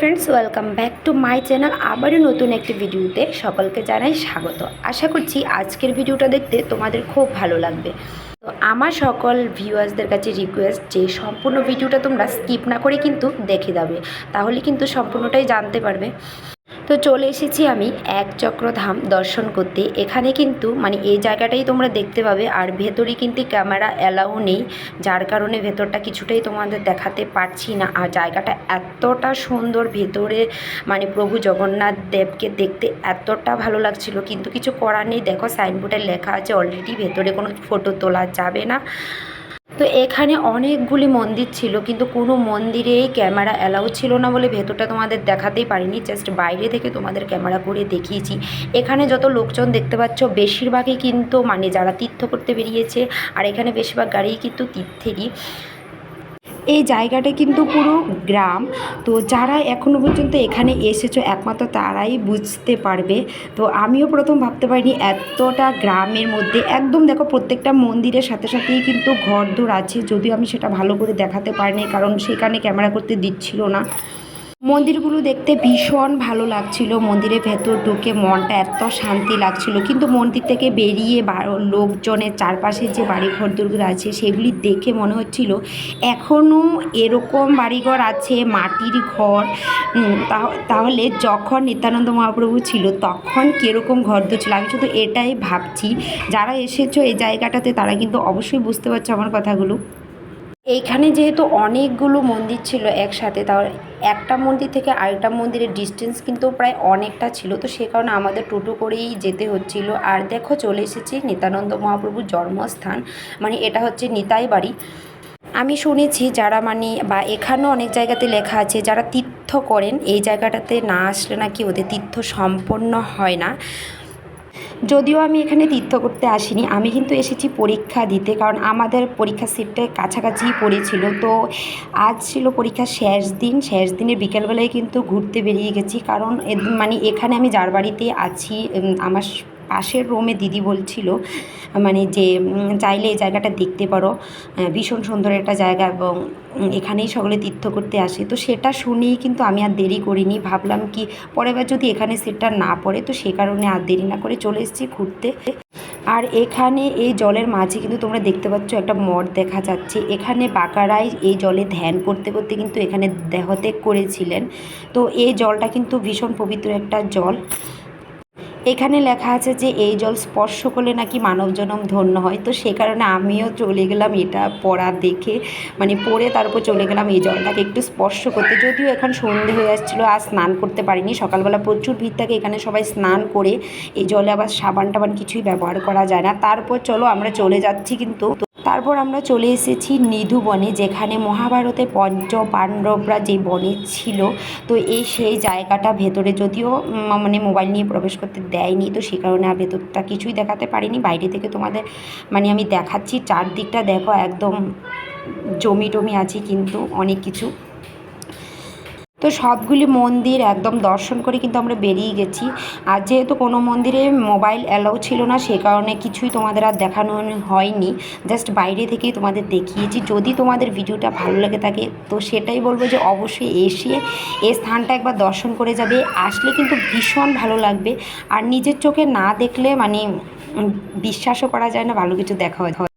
Friends, welcome back to my channel. আবারও নতুন একটি ভিডিওতে সকলকে জানাই স্বাগত। আশা করছি আজকের ভিডিওটা দেখতে তোমাদের খুব ভালো লাগবে। তো আমার সকল ভিউয়ার্সদের কাছে রিকোয়েস্ট যে সম্পূর্ণ ভিডিওটা তোমরা স্কিপ না করে কিন্তু দেখে যাবে। তাহলে কিন্তু সম্পূর্ণটাই জানতে পারবে। তো চলে এসেছি আমি এক চক্র ধাম দর্শন করতে। এখানে কিন্তু মানে এই জায়গাটাই তোমরা দেখতে পাবে। আর ভেতরে কিন্তু ক্যামেরা অ্যালাউ নেই। যার কারণে ভেতরটা কিছুটাই তোমাদের দেখাতে পারছি না। আর জায়গাটা এতটা সুন্দর ভেতরে মানে প্রভু জগন্নাথ দেবকে দেখতে এতটা ভালো লাগছিল। কিন্তু কিছু করার নেই। দেখো সাইনবোর্ডে লেখা আছে, অলরেডি ভেতরে কোনো ফটো তোলা যাবে না। তো এখানে অনেকগুলি মন্দির ছিল, কিন্তু কোনো মন্দিরেই ক্যামেরা অ্যালাউ ছিল না বলে ভেতরটা তোমাদের দেখাতেই পারিনি, জাস্ট বাইরে থেকে তোমাদের ক্যামেরা করে দেখিয়েছি। এখানে যত লোকজন দেখতে পাচ্ছ, বেশিরভাগই কিন্তু মানে যারা তীর্থ করতে বেরিয়েছে, আর এখানে বেশিরভাগ গাড়িই কিন্তু তীর্থেরই। এই জায়গাটা কিন্তু পুরো গ্রাম। তো যারা এখনও পর্যন্ত এখানে এসেছ, একমাত্র তারাই বুঝতে পারবে। তো আমিও প্রথম ভাবতে পারিনি এতটা গ্রামের মধ্যে। একদম দেখো প্রত্যেকটা মন্দিরের সাথে সাথেই কিন্তু ঘরদোর আছে। যদিও আমি সেটা ভালো করে দেখাতে পারিনি, কারণ সেখানে ক্যামেরা করতে দিচ্ছিল না। মন্দিরগুলো দেখতে ভীষণ ভালো লাগছিল। মন্দিরের ভেতর ঢুকে মনটা এত শান্তি লাগছিল। কিন্তু মন্দির থেকে বেরিয়ে লোকজনের চারপাশে যে বাড়ি ঘরদুরগুলো আছে, সেগুলি দেখে মনে হচ্ছিল এখনও এরকম বাড়িঘর আছে, মাটির ঘর। তাহলে যখন নিত্যানন্দ মহাপ্রভু ছিল, তখন কীরকম ঘরদোর ছিল? আমি শুধু এটাই ভাবছি। যারা এসেছ এই জায়গাটাতে, তারা কিন্তু অবশ্যই বুঝতে পারছ আমার কথাগুলো। এইখানে যেহেতু অনেকগুলো মন্দির ছিল একসাথে তার একটা মন্দির থেকে আরেকটা মন্দিরের ডিস্টেন্স কিন্তু প্রায় অনেকটা ছিল। তো সে কারণে আমাদের টোটো করেই যেতে হচ্ছিল। আর দেখো চলে এসেছি নিতানন্দ মহাপ্রভুর জন্মস্থান মানে এটা হচ্ছে নিতাই বাড়ি। আমি শুনেছি যারা মানে বা এখানেও অনেক জায়গাতে লেখা আছে, যারা তীর্থ করেন, এই জায়গাটাতে না আসলে নাকি ওদের তীর্থ সম্পন্ন হয় না। যদিও আমি এখানে তীর্থ করতে আসিনি, আমি কিন্তু এসেছি পরীক্ষা দিতে কারণ আমাদের পরীক্ষা সিটটা কাছাকাছি পড়েছিল। তো আজ ছিল পরীক্ষার শেষ দিন, শেষ দিনে বিকেলবেলায় কিন্তু ঘুরতে বেরিয়ে গেছি কারণ মানে এখানে আমি যার বাড়িতে আছি আমার পাশের রুমে দিদি বলছিল মানে যে চাইলে এই জায়গাটা দেখতে পারো ভীষণ সুন্দর একটা জায়গা এবং এখানেই সকলে তীর্থ করতে আসে। তো সেটা শুনেই কিন্তু আমি আর দেরি করিনি। ভাবলাম কি, পরের বার যদি এখানে সিটটা না পড়ে, তো সে কারণে আর দেরি না করে চলে এসেছি ঘুরতে। আর এখানে এই জলের মাঝে কিন্তু তোমরা দেখতে পাচ্ছ একটা মঠ দেখা যাচ্ছে। এখানে বাঁকারাই এই জলে ধ্যান করতে করতে কিন্তু এখানে দেহত্যাগ করেছিলেন। তো এই জলটা কিন্তু ভীষণ পবিত্র একটা জল। এখানে লেখা আছে যে এই জল স্পর্শ করলে নাকি মানব জনম ধন্য হয়। তো সে কারণে আমিও চলে গেলাম এটা পড়া দেখে মানে পড়ে তারপর চলে গেলাম এই জলটাকে একটু স্পর্শ করতে। যদিও এখন সন্ধে হয়ে আসছিল, আর স্নান করতে পারিনি। সকালবেলা প্রচুর ভিড় থাকে, এখানে সবাই স্নান করে এই জলে আবার সাবান টাবান কিছুই ব্যবহার করা যায় না। তারপর চলো আমরা চলে যাচ্ছি কিন্তু। তারপর আমরা চলে এসেছি নিধু বনে, যেখানে মহাভারতে পঞ্চ পাণ্ডবরা যে বনে ছিল, তো এই সেই জায়গাটা ভেতরে যদিও মানে মোবাইল নিয়ে প্রবেশ করতে দেয়নি, তো সে কারণে আর ভেতরটা কিছুই দেখাতে পারিনি। বাইরে থেকে তোমাদের মানে আমি দেখাচ্ছি, চারদিকটা দেখো, একদম জমি টমি আছে কিন্তু অনেক কিছু। তো সবগুলি মন্দির একদম দর্শন করে কিন্তু আমরা বেরিয়ে গেছি। আর যেহেতু কোনো মন্দিরে মোবাইল অ্যালাউ ছিল না, সে কারণে কিছুই তোমাদের আর দেখানো হয়নি। জাস্ট বাইরে থেকেই তোমাদের দেখিয়েছি। যদি তোমাদের ভিডিওটা ভালো লেগে থাকে, তো সেটাই বলব যে অবশ্যই এসে এই স্থানটা একবার দর্শন করে যাবে। আসলে কিন্তু ভীষণ ভালো লাগবে। আর নিজের চোখে না দেখলে মানে বিশ্বাসও করা যায় না, ভালো কিছু দেখা হয়।